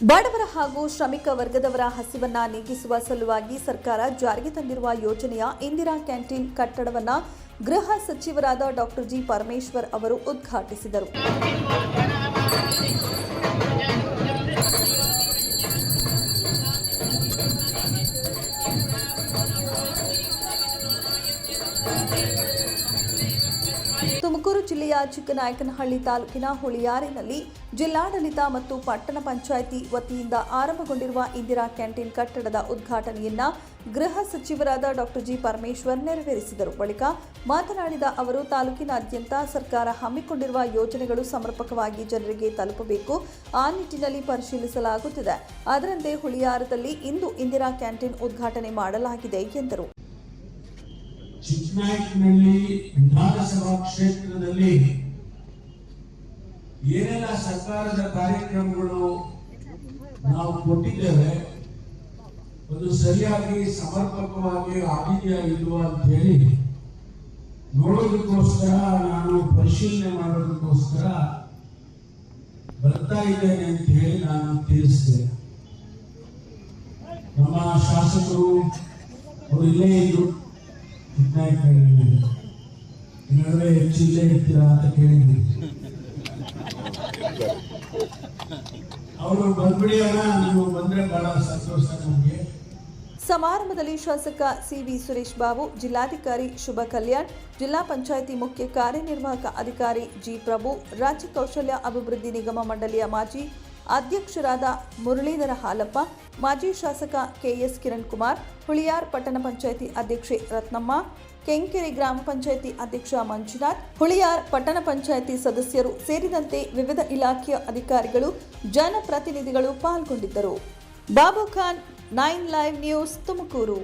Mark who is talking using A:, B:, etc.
A: ಬಡವರ ಹಾಗೂ ಶ್ರಮಿಕ ವರ್ಗದವರ ಹಸಿವನ್ನ ನೀಗಿಸುವ ಸಲುವಾಗಿ ಸರ್ಕಾರ ಜಾರಿಗೆ ತಂದಿರುವ ಯೋಜನೆಯ ಇಂದಿರಾ ಕ್ಯಾಂಟೀನ್ ಕಟ್ಟಡವನ್ನ ಗೃಹ ಸಚಿವರಾದ ಡಾಕ್ಟರ್ ಜಿ ಪರಮೇಶ್ವರ್ ಅವರು ಉದ್ಘಾಟಿಸಿದರು. ತುಮಕೂರು ಜಿಲ್ಲೆಯ ಚಿಕ್ಕನಾಯಕನಹಳ್ಳಿ ತಾಲೂಕಿನ ಹುಳಿಯಾರಿನಲ್ಲಿ ಜಿಲ್ಲಾಡಳಿತ ಮತ್ತು ಪಟ್ಟಣ ಪಂಚಾಯಿತಿ ವತಿಯಿಂದ ಆರಂಭಗೊಂಡಿರುವ ಇಂದಿರಾ ಕ್ಯಾಂಟೀನ್ ಕಟ್ಟಡದ ಉದ್ಘಾಟನೆಯನ್ನ ಗೃಹ ಸಚಿವರಾದ ಡಾಕ್ಟರ್ ಜಿ ಪರಮೇಶ್ವರ್ ನೆರವೇರಿಸಿದರು. ಬಳಿಕ ಮಾತನಾಡಿದ ಅವರು, ತಾಲೂಕಿನಾದ್ಯಂತ ಸರ್ಕಾರ ಹಮ್ಮಿಕೊಂಡಿರುವ ಯೋಜನೆಗಳು ಸಮರ್ಪಕವಾಗಿ ಜನರಿಗೆ ತಲುಪಬೇಕು. ಆ ನಿಟ್ಟಿನಲ್ಲಿ ಪರಿಶೀಲಿಸಲಾಗುತ್ತಿದೆ. ಅದರಂತೆ ಹುಳಿಯಾರದಲ್ಲಿ ಇಂದು ಇಂದಿರಾ ಕ್ಯಾಂಟೀನ್ ಉದ್ಘಾಟನೆ ಮಾಡಲಾಗಿದೆ ಎಂದರು.
B: ಚಿಕ್ಕನಾಯಕನಹಳ್ಳಿ ವಿಧಾನಸಭಾ ಕ್ಷೇತ್ರದಲ್ಲಿ ಏನೆಲ್ಲ ಸರ್ಕಾರದ ಕಾರ್ಯಕ್ರಮಗಳು ನಾವು ಕೊಟ್ಟಿದ್ದೇವೆ, ಅದು ಸರಿಯಾಗಿ ಸಮರ್ಪಕವಾಗಿ ಆಗಿದೆಯಾ ಅಂತ ಹೇಳಿ ನೋಡೋದಕ್ಕೋಸ್ಕರ ನಾನು ಪರಿಶೀಲನೆ ಮಾಡೋದಕ್ಕೋಸ್ಕರ ಬರ್ತಾ ಇದ್ದೇನೆ ಅಂತ ಹೇಳಿ ನಾನು ತಿಳಿಸಿದೆ ನಮ್ಮ ಶಾಸಕರು ಅವರು ಇಲ್ಲೇ ಇದ್ರು.
A: ಸಮಾರಂಭದಲ್ಲಿ ಶಾಸಕ ಸಿವಿ ಸುರೇಶ್ ಬಾಬು, ಜಿಲ್ಲಾಧಿಕಾರಿ ಶುಭ ಕಲ್ಯಾಣ್, ಜಿಲ್ಲಾ ಪಂಚಾಯಿತಿ ಮುಖ್ಯ ಕಾರ್ಯನಿರ್ವಾಹಕ ಅಧಿಕಾರಿ ಜಿ ಪ್ರಭು, ರಾಜ್ಯ ಕೌಶಲ್ಯ ಅಭಿವೃದ್ಧಿ ನಿಗಮ ಮಂಡಳಿಯ ಮಾಜಿ ಅಧ್ಯಕ್ಷರಾದ ಮುರಳೀಧರ ಹಾಲಪ್ಪ, ಮಾಜಿ ಶಾಸಕ ಕೆಎಸ್ ಕಿರಣ್ ಕುಮಾರ್ ಹುಳಿಯಾರ್ ಪಟ್ಟಣ ಪಂಚಾಯಿತಿ ಅಧ್ಯಕ್ಷೆ ರತ್ನಮ್ಮ, ಕೆಂಕೆರೆ ಗ್ರಾಮ ಪಂಚಾಯಿತಿ ಅಧ್ಯಕ್ಷ ಮಂಜುನಾಥ್, ಹುಳಿಯಾರ್ ಪಟ್ಟಣ ಪಂಚಾಯಿತಿ ಸದಸ್ಯರು ಸೇರಿದಂತೆ ವಿವಿಧ ಇಲಾಖೆಯ ಅಧಿಕಾರಿಗಳು, ಜನಪ್ರತಿನಿಧಿಗಳು ಪಾಲ್ಗೊಂಡಿದ್ದರು. Babu Khan, nine live news Tumakuru.